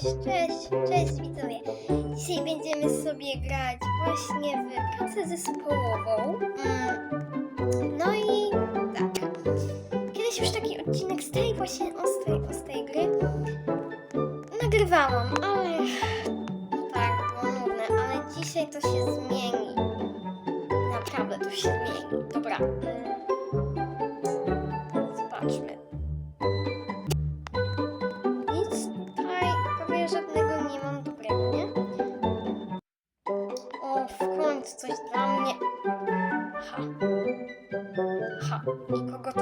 Cześć, cześć widzowie. Dzisiaj będziemy sobie grać właśnie w pracę zespołową. Mm, No i tak. Kiedyś już taki odcinek z tej właśnie ostrej, ostrej gry nagrywałam, ale tak, było nudne, ale dzisiaj to się zmieni. Naprawdę to się zmieni. Dobra. Żadnego nie mam dobrego, nie? O, w końcu coś dla mnie. Ha. Ha. Nikogo tutaj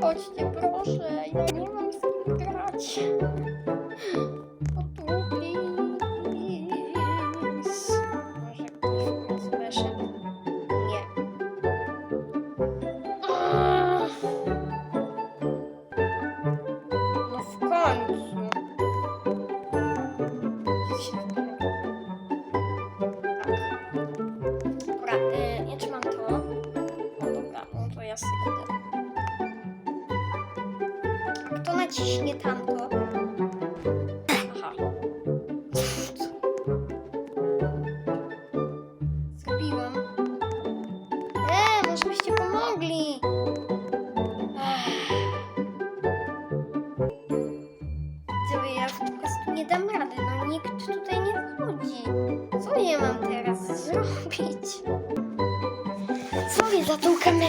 Chodźcie proszę, ja nie mam z kim grać. Ja sobie idę. Kto naciśnie tamto?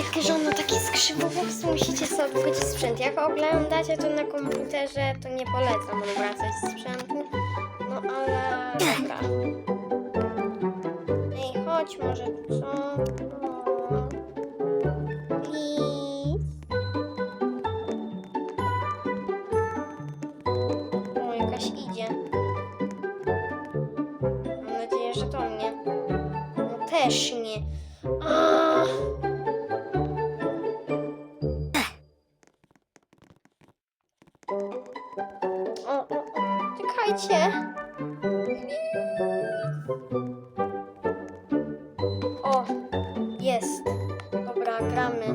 Kamerkę, że ona taki skrzywowoks musicie sobie kupić sprzęt. Jak oglądacie to na komputerze, to nie polecam odwracać sprzętu. No ale dobra. Ej, chodź może co? Please. O, jakaś idzie. Mam nadzieję, że to mnie. No też nie. Czekajcie. O, jest. Dobra, gramy.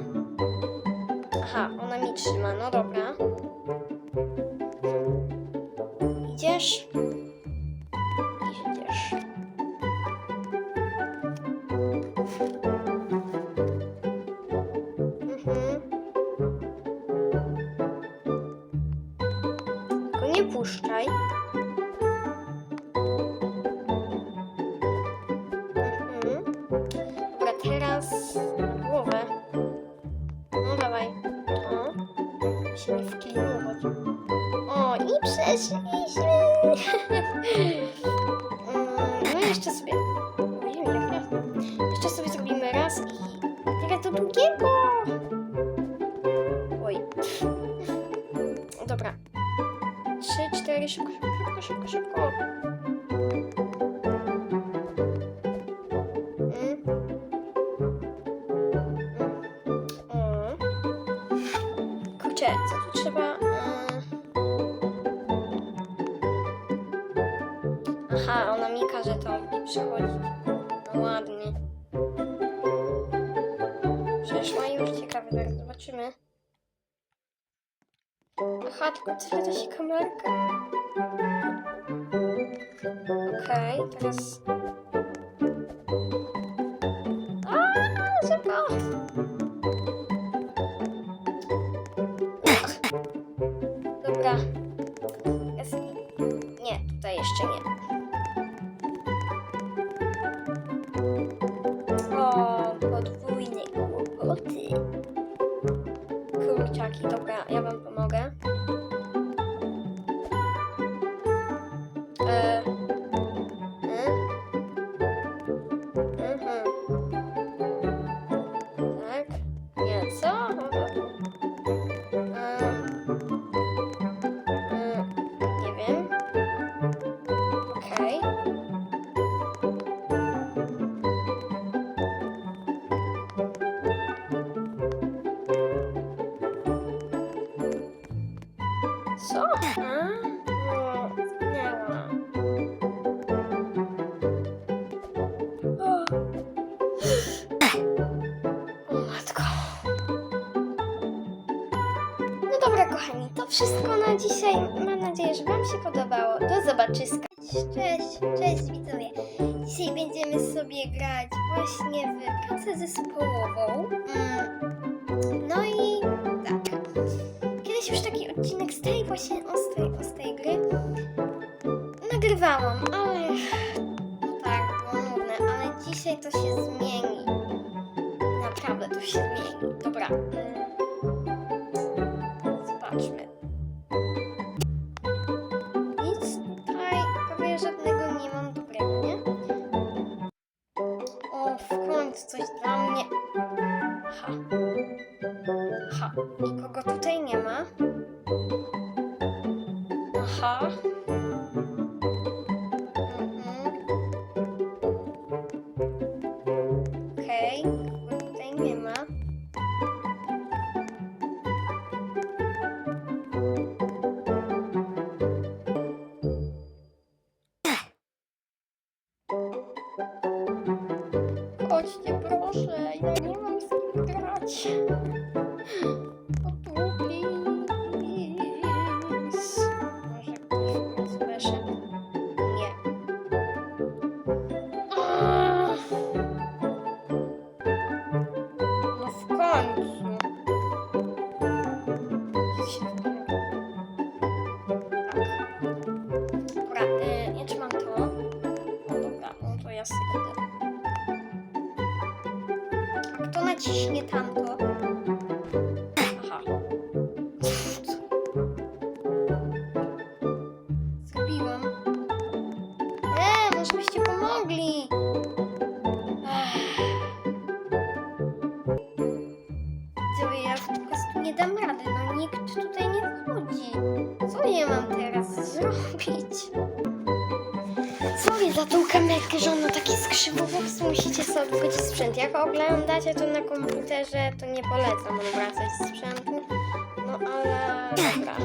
Aha, ona mi trzyma, no dobra. Idziesz? Idziesz. Mhm. Tylko nie puszczaj. Dobra. Trzy, cztery, szybko, szybko, szybko, szybko. Co. Aha, ona mi każe to mi przechodzić. Aha, tylko tyle się. Okej, teraz... dobra, ja wam pomogę. Co? No, zginęła. O. o. No dobra, kochani, to wszystko na dzisiaj. Mam nadzieję, że Wam się podobało. Do zobaczyska. Cześć, cześć widzowie. Dzisiaj będziemy sobie grać właśnie w pracę zespołową. Taki odcinek z tej właśnie ostrej, ostrej gry nagrywałam, ale tak, było nudne, ale dzisiaj to się zmieni. Naprawdę to się zmieni. Dobra. Aha. Oglądacie to na komputerze, to nie polecam odwracać sprzętu. No ale dobra.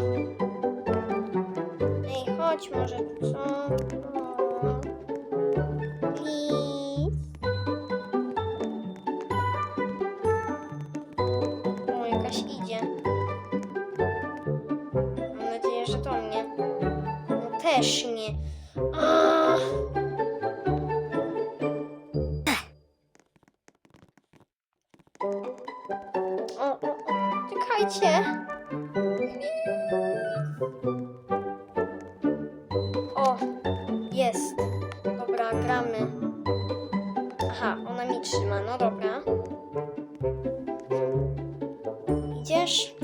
Ej, chodź może co? Jest. Dobra, gramy. Aha, ona mi trzyma, no dobra. Idziesz?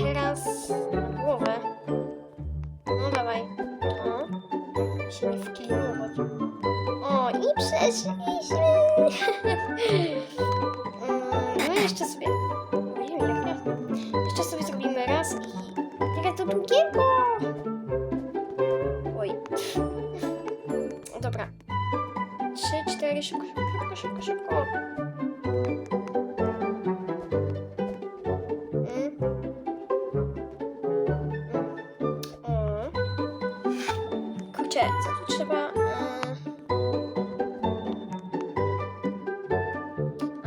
Dobra, teraz Kurczę, co tu trzeba?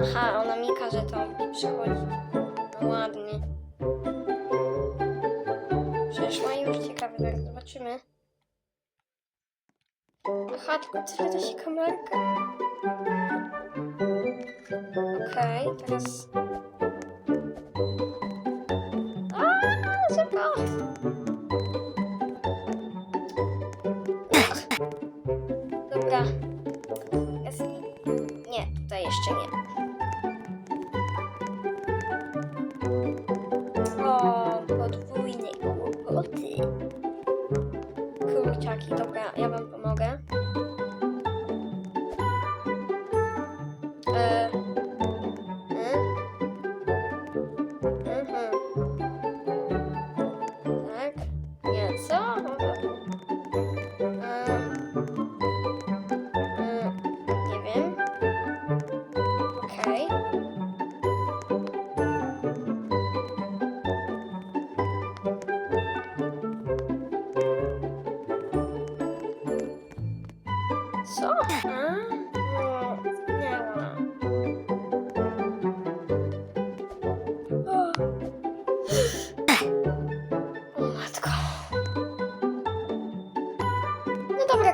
Aha, ona mi każe to przychodzić. No ładnie. Przeszła już, ciekawe, zaraz zobaczymy. Aha, tylko odświetla się kamerka. Okej, teraz... A, szybko!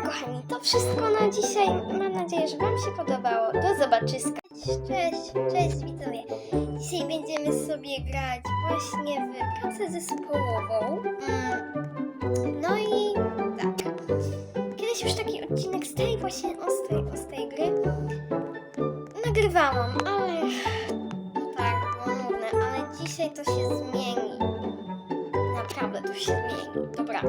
Kochani, to wszystko na dzisiaj. Mam nadzieję, że Wam się podobało. Do zobaczyska. Cześć, cześć widzowie. Dzisiaj będziemy sobie grać właśnie w pracę zespołową. Mm. No i tak. Kiedyś już taki odcinek z tej właśnie ostrej, ostrej gry nagrywałam, ale tak, było nudne, ale dzisiaj to się zmieni. Naprawdę to się zmieni. Dobra.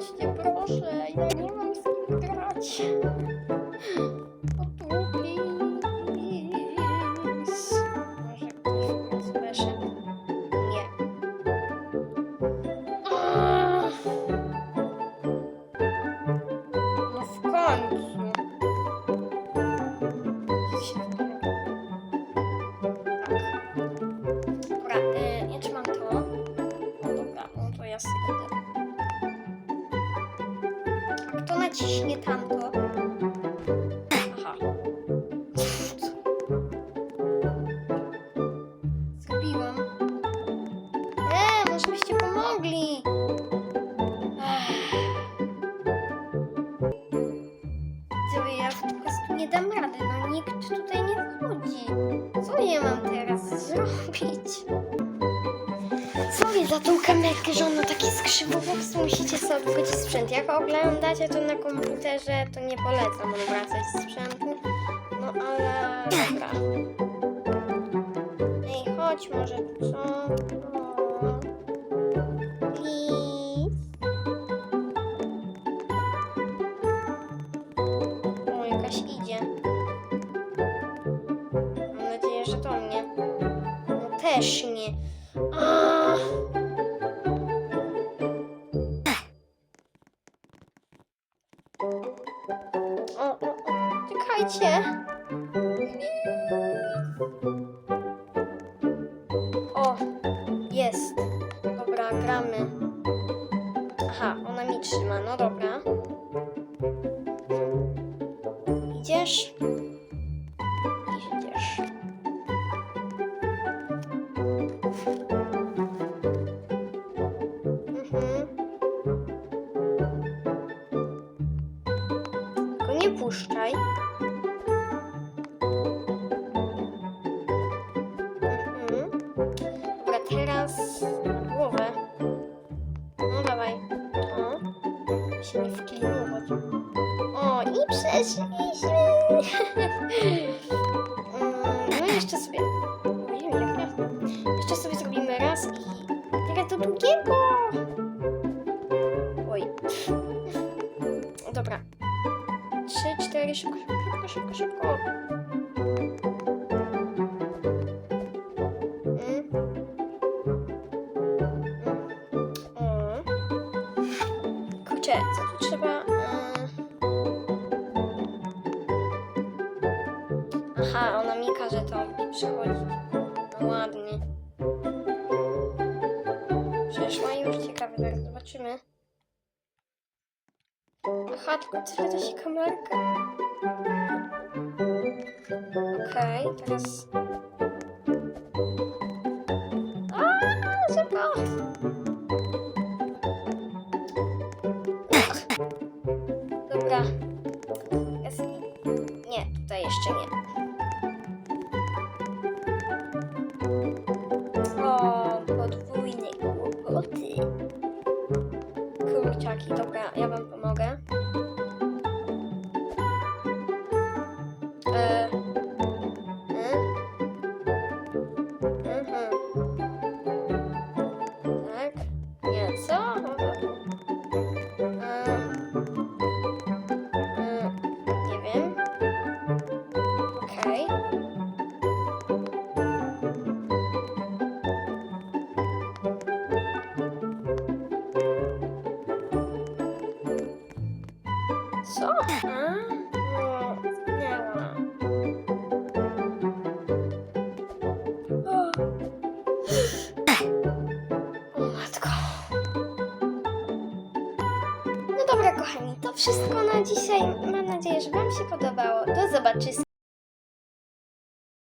Proszę, ja nie mam z kim grać. Po prostu nie dam rady. No nikt tutaj nie wchodzi. Co ja mam teraz zrobić? Sorry za tą kamerkę, że ona takie skrzywowoks musicie sobie wchodzić sprzęt. Jak oglądacie to na komputerze, to nie polecam odwracać sprzętu. No ale dobra. Ej, chodź może co? Idzie. Mam nadzieję, że to mnie. No też nie. Jeszcze sobie... Aha, ona mi każe to mi przychodzić. No ładnie. Przeszła już ciekawe, zaraz zobaczymy. Aha, tylko da się kamerka. Okej, teraz... Co? A? No, zginęła. O. matko. No dobra, kochani, to wszystko na dzisiaj. Mam nadzieję, że Wam się zobaczyska.